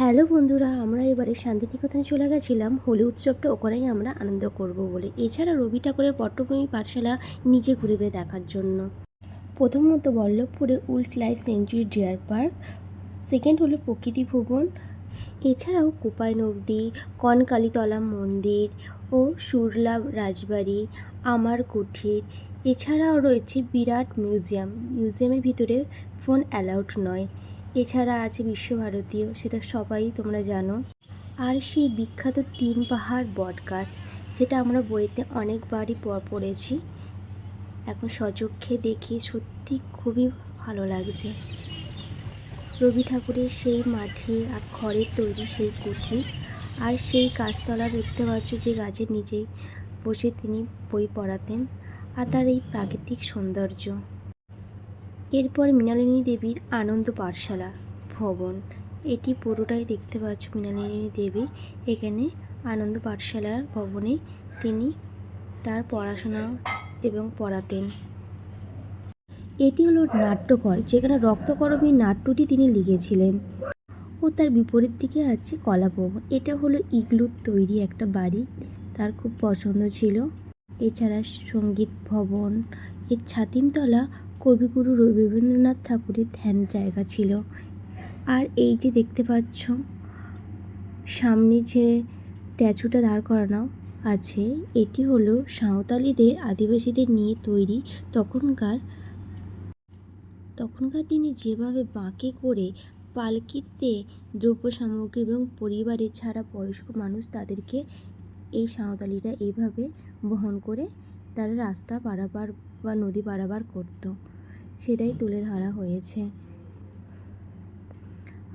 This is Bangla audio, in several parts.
হ্যালো বন্ধুরা, আমরা এবারে শান্তিনিকেতনে চলে গেছিলাম। হোলি উৎসবটা ওখানেই আমরা আনন্দ করব বলে। এছাড়া রবি ঠাকুরের পট্টভূমি পাঠশালা নিজে ঘুরবে দেখার জন্য। প্রথমত বল্লভপুরে wild life sanctuary deer park, second হলো প্রকৃতি ভুবন, এছাড়াও কোপাই নদী কনকালীতলা মন্দির ও সুরলা রাজবাড়ি, আমার কুঠির, এছাড়াও রয়েছে বিরাট মিউজিয়াম। মিউজিয়ামের ভিতরে ফোন অ্যালাউড নয়। এছাড়া আছে বিশ্বভারতীয়, সেটা সবাই তোমরা জানো। আর সেই বিখ্যাত তিন পাহাড় বট গাছ, যেটা আমরা বইতে অনেকবারই পড়েছি। এখন সচক্ষে দেখে সত্যি খুবই ভালো লাগছে। রবি ঠাকুরের সেই মাঠে আর খড়ের তৈরি সেই কুঠি আর সেই গাছতলা দেখতে পাচ্ছ যে গাছের নিচেই বসে তিনি বই পড়াতেন, আর তার এই প্রাকৃতিক সৌন্দর্য। এরপর মৃণালিনী দেবীর আনন্দ পাঠশালা, ভবন। এটি পুরোটাই দেখতে পাচ্ছ মৃণালিনী দেবী। এখানে আনন্দ পাঠশালার ভবনে তিনি তার পড়াশোনা এবং পড়াতেন। এটি হলো নাট্যঘর, যেখানে রক্তকরবী নাট্যটি তিনি লিখেছিলেন। ও তার বিপরীত দিকে আছে কলাভবন এটা হলো ইগলুর তৈরি একটা বাড়ি, তার খুব পছন্দ ছিল। এছাড়া সংগীত ভবন, এর ছাতিমতলা কবিগুরু রবীন্দ্রনাথ ঠাকুরের ধ্যান জায়গা ছিল। আর এই যে দেখতে পাচ্ছ, সামনে যে স্ট্যাচুটা দাঁড় করানো আছে, এটি হলো সাঁওতালিদের আদিবাসীদের নিয়ে তৈরি তখনকার তখনকার দিনে যেভাবে বাঁকে করে পালকিতে দ্রব্য সামগ্রী এবং পরিবারে ছাড়া বয়স্ক মানুষ তাদেরকে এই সাঁওতালিরা এইভাবে বহন করে তারা রাস্তা পারাপার বা নদী পারাপার করতো। সেটাই তুলে ধরা হয়েছে।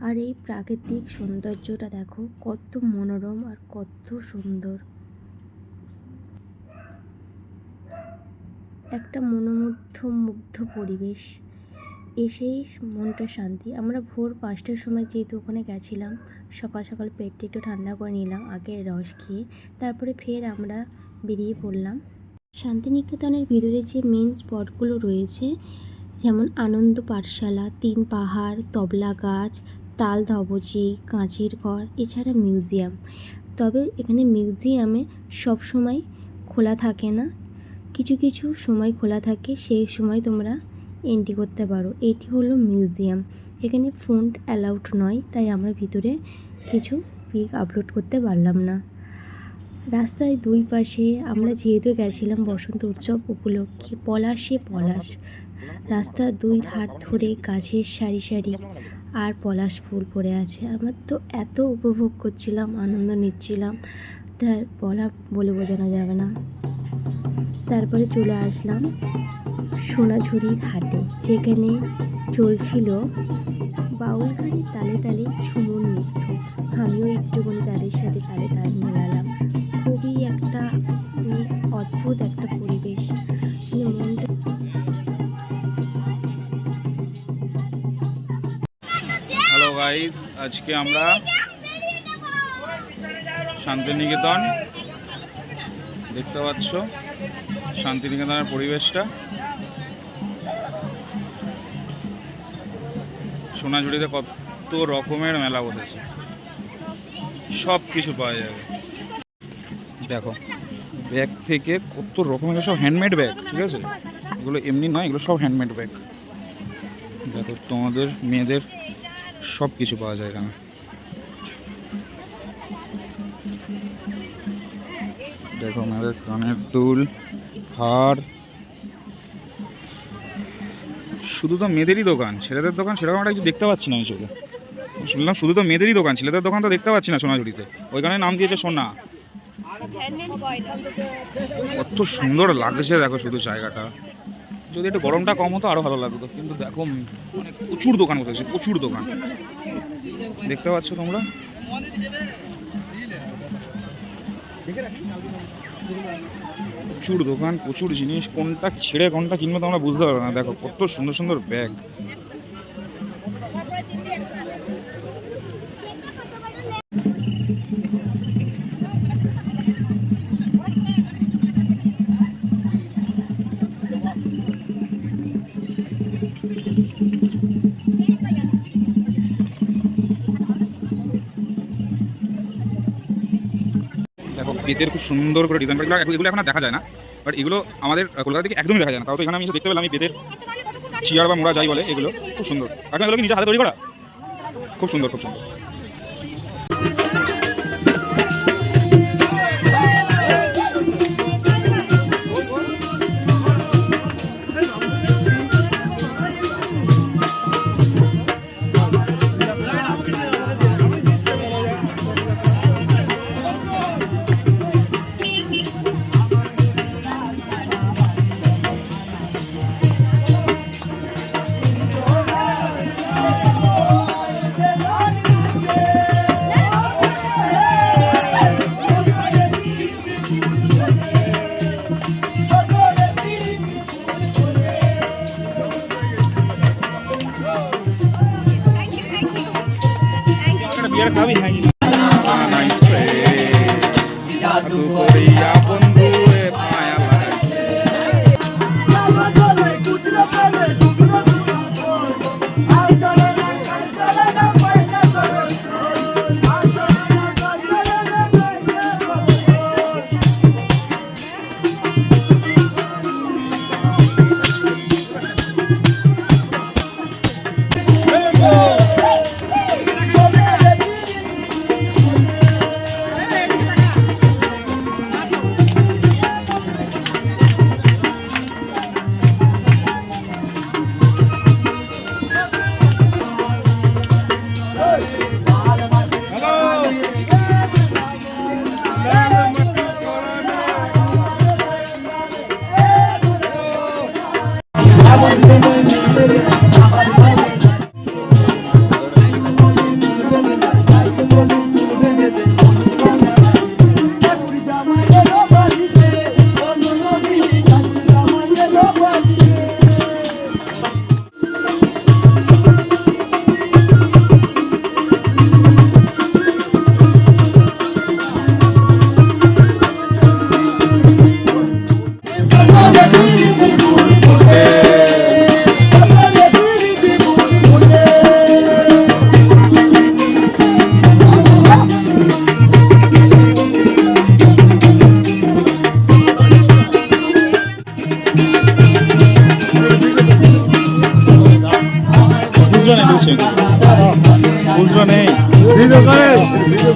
আর এই প্রাকৃতিক সৌন্দর্যটা দেখো, কত মনোরম আর কত সুন্দর। একটা মনোমুগ্ধ মুগ্ধ পরিবেশ, এসেই মনটা শান্তি। আমরা ভোর পাঁচটার সময় যেহেতু ওখানে গেছিলাম, সকাল সকাল পেটটা একটু ঠান্ডা করে নিলাম, আগে রস খেয়ে তারপরে ফের আমরা বেরিয়ে পড়লাম। শান্তিনিকেতনের ভিতরে যে মেন স্পটগুলো রয়েছে যেমন আনন্দ পাঠশালা, তিন পাহাড়, তবলা গাছ, তাল ধবজি, কাঁচের ঘর, এছাড়া মিউজিয়াম। তবে এখানে মিউজিয়ামে সব সময় খোলা থাকে না। কিছু কিছু সময় খোলা থাকে, সেই সময় তোমরা এন্ট্রি করতে পারো। এটি হলো মিউজিয়াম। এখানে ফোন অ্যালাউড নয়, তাই আমরা ভিতরে কিছু পিক আপলোড করতে পারলাম না। রাস্তায় দুই পাশে আমরা যেহেতু গেছিলাম বসন্ত উৎসব উপলক্ষে, পলাশে পলাশ। রাস্তার দুই ধার ধরে গাছের সারি সারি আর পলাশ ফুল পড়ে আছে। আমার তো এত উপভোগ করছিলাম, আনন্দ নিচ্ছিলাম। তার বলা বলে বোঝানো যাবে না। তারপরে চলে আসলাম সোনাঝুরির হাটে, যেখানে চলছিল বাউল গানের তালে তালে ঝুমুর আজকে আমরা শান্তিনিকেতন দেখতে পাচ্ছ। শান্তিনিকেতনের পরিবেশটা। সোনাঝুরিতে কত রকমের মেলা বসেছে। সব কিছু পাওয়া যাবে। দেখো ব্যাগ থেকে কত রকমের সব হ্যান্ডমেড ব্যাগ ঠিক আছে? এগুলো এমনি নয়, এগুলো সব হ্যান্ডমেড ব্যাগ দেখো, তোমাদের, মেয়েদের সব কিছু পাওয়া যায় এখানে। দেখো আমাদের কানের দুল হার। শুধু তো মেয়েদেরই দোকান ছেলেদের দোকান সেরকম একটা কিছু দেখতে পাচ্ছি না আমি চোখে। শুনলাম শুধু তো মেয়েদেরই দোকান ছেলেদের দোকান তো দেখতে পাচ্ছি না সোনাঝুরিতে। ওইখানে নাম দিয়েছে সোনা। কত সুন্দর লাগছে দেখো শুধু জায়গাটা। যদি একটু গরমটা কম হতো, আরও ভালো লাগতো। কিন্তু দেখো মানে প্রচুর দোকান বসেছে প্রচুর দোকান। দেখতে পাচ্ছ তোমরা? প্রচুর দোকান, প্রচুর জিনিস। কোনটা ছেড়ে, কোনটা কিনবো তোমরা বুঝতে পারবে না। দেখো, কত সুন্দর সুন্দর ব্যাগ। বেতের খুব সুন্দর করে ডিজাইন করা এগুলো এখন দেখা যায় না বাট এগুলো আমাদের কলকাতা থেকে একদমই দেখা যায় না। তাও তো এখানে আমি দেখতে পেলাম, আমি বেতের চেয়ার বা মোড়া যাই বলে, এগুলো খুব সুন্দর। এখন এগুলো নিজে হাতে তৈরি করা? খুব সুন্দর খুব সুন্দর। একটা বিয়ার